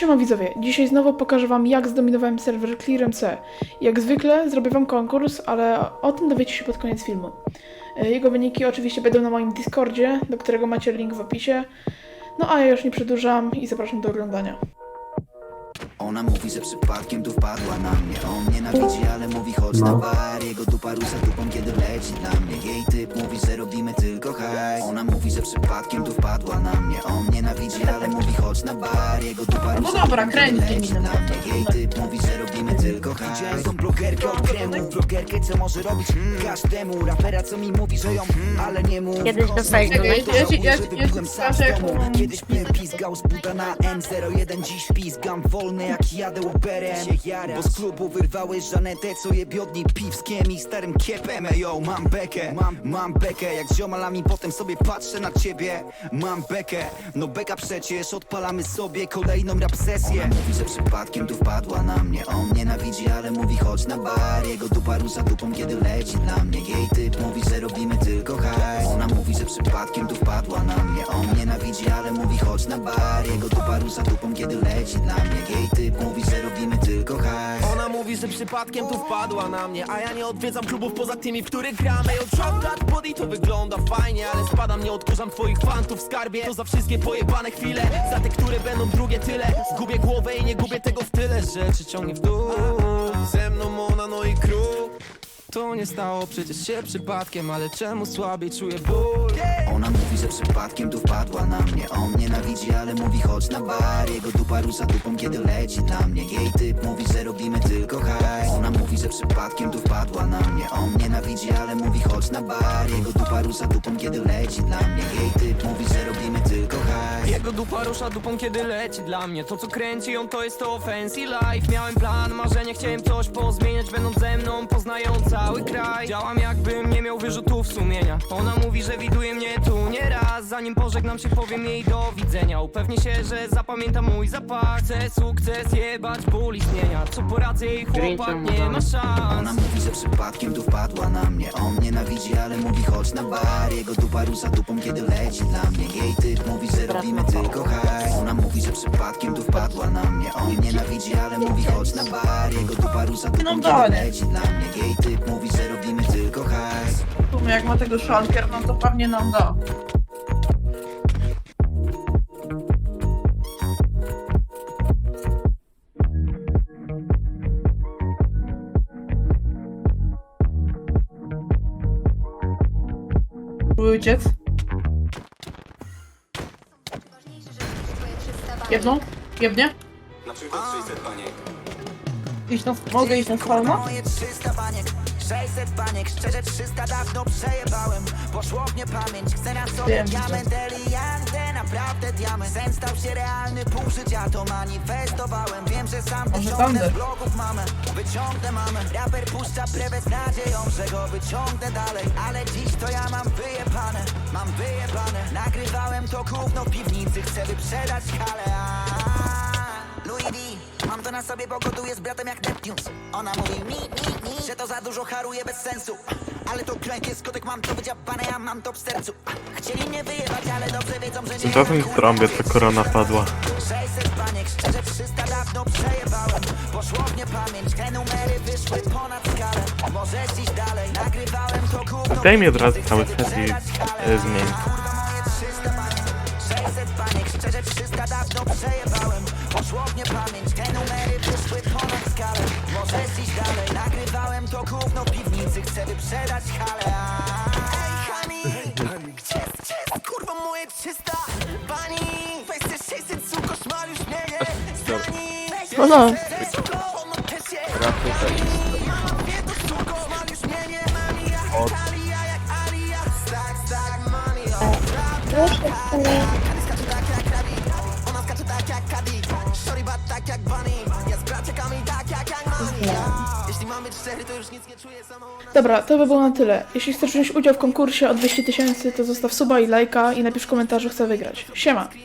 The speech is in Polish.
Siema widzowie, dzisiaj znowu pokażę wam jak zdominowałem serwer ClearMC. Jak zwykle zrobię wam konkurs, ale o tym dowiecie się pod koniec filmu. E, Jego wyniki oczywiście będą na moim Discordzie, do którego macie link w opisie. No a ja już nie przedłużam i zapraszam do oglądania. Ona mówi, że przypadkiem tu wpadła na mnie. On nienawidzi, ale mówi chodź na bar. Jego dupa rusza dupą, kiedy leci dla mnie. Jej typ mówi, że robimy tylko hajs. Ona mówi, że przypadkiem tu wpadła na mnie. On nienawidzi, ale mówi chodź na bar. Jego dupa rusza No dobra, dupą, kiedy kręć leci dla mnie. Jej typ mówi, że robimy tylko hajs. Widziałem tą blogerkę od kremu. Blogerkę, co może robić każdemu. Rapera, co mi mówi, że ją ale nie mów Kiedyś do fejku. Czekaj, ja ci- ja ci- ja ci jak Kiedyś mnie pizgał z buta na M01 Dziś pizgam wolny jak jadę operem Bo z klubu wyrwałeś Żanetę Co je biodni piwskiem i starym kiepem. Ejo, mam bekę, mam, mam bekę. Jak z ziomalami potem sobie patrzę na ciebie Mam bekę, no beka przecież Odpalamy sobie kolejną rap sesję. Ona mówi, że przypadkiem tu wpadła na mnie. On nienawidzi, ale mówi chodź na bar. Jego dupa rusza dupą, kiedy leci dla mnie. Jej typ mówi, że robimy tylko hajs. Ona mówi, że przypadkiem tu wpadła na mnie. On nienawidzi, ale mówi chodź na bar. Jego dupa rusza dupą, kiedy leci dla mnie Jej typ mówi, że robimy tylko hajs. Ona mówi, że przypadkiem tu wpadła na mnie A ja nie odwiedzam klubów poza tymi, w których gramy. Od shot lat body to wygląda fajnie Ale spadam, nie odkurzam twoich fantów w skarbie. To za wszystkie pojebane chwile Za te, które będą drugie tyle. Zgubię głowę i nie gubię tego w tyle Rzeczy ciągnie w dół. Ze mną ona, no i kruk To nie stało przecież się przypadkiem Ale czemu słabiej czuję ból Ona mówi, że przypadkiem tu wpadła na mnie. On nienawidzi, ale mówi chodź na bar. Jego dupa rusza dupą, kiedy leci dla mnie. Jej typ mówi, że robimy tylko hajs. Ona mówi, że przypadkiem tu wpadła na mnie. On nienawidzi, ale mówi chodź na bar. Jego dupa rusza dupą, kiedy leci dla mnie. Jej typ mówi, że robimy tylko hajs. Jego dupa rusza dupą, kiedy leci dla mnie. To co kręci ją, to jest to fancy life. Miałem plan, marzenie, chciałem coś pozmieniać. Będąc ze mną, poznają cały kraj. Działam jakbym nie miał wyrzutów sumienia. Ona mówi, że widuje mnie raz Zanim pożegnam się, powiem jej do widzenia. Upewnię się, że zapamięta mój zapach Chcę sukces, jebać ból istnienia. Co poradzę jej chłopak, nie ma szans. Ona mówi, że przypadkiem tu wpadła na mnie. On nienawidzi, ale mówi chodź na bar. Jego dupa rusza dupą, kiedy leci dla mnie. Jej typ mówi, że robimy tylko hajs. Ona mówi, że przypadkiem tu wpadła na mnie. On nienawidzi, ale mówi chodź na bar. Jego dupa rusza dupą, No kiedy dalej. leci dla mnie. Jej typ mówi, że robimy tylko hajs. W sumie jak ma tego szalkier, no to pewnie nam da. Próbuj uciec. Jedną? Jebnie? Na przykład 600 panie. Iść na, mogę iść na farma? Moje 300 baniek, 600 baniek Szczerze 300 dawno przejebałem Poszło w niepamięć, chcę na sobie Wiem, diament naprawdę diament Sen stał się realny, pół życia to manifestowałem Wiem, że sam Może wyciągnę Thunder? z blogów mamę Wyciągnę mamę Raper puszcza prewę z nadzieją, że go wyciągnę dalej Ale dziś to ja mam Nagrywałem to gówno w piwnicy, chcę wyprzedać halę Aaa, Louis V Mam to na sobie, bo gotuję z bratem jak Neptunes. Ona mówi mi, mi, mi Że to za dużo haruje bez sensu. Ale to klęk jest kotek, mam to wydziabane, ja mam to w sercu. Chcieli mnie wyjebać, ale dobrze wiedzą, że nie Tymczasem w trąbie co korona padła. 600 baniek, szczerze 300 dawno przejebałem. Poszło w niepamięć, te numery wyszły ponad skalę. Możesz iść dalej, nagrywałem to gówno Daj mi od razu cały set i e, zmień. Dawno przejebałem. Poszło w niepamięć, te numery wyszły ponad skalę. Możesz iść dalej, nagrywałem to gówno w piwnicy. Chcę wyprzedać halę. Ej, honey, gdzie jest, gdzie jest, kurwa moje 300 bani Weź te 600, suko, szmal już nie jest Znani, weź te suko, ono też jest Mam szmal już nie nie Mami, ja Italia jak Alia. Stack, stack, money, oh Kady tak jak Bunny Ja z braciakami tak jak Money Jeśli mam być szczery, to już nic nie czuję Dobra, to by było na tyle. Jeśli chcesz wziąć udział w konkursie o 200 tysięcy, to zostaw suba i lajka i napisz w komentarzu chcę wygrać. Siema!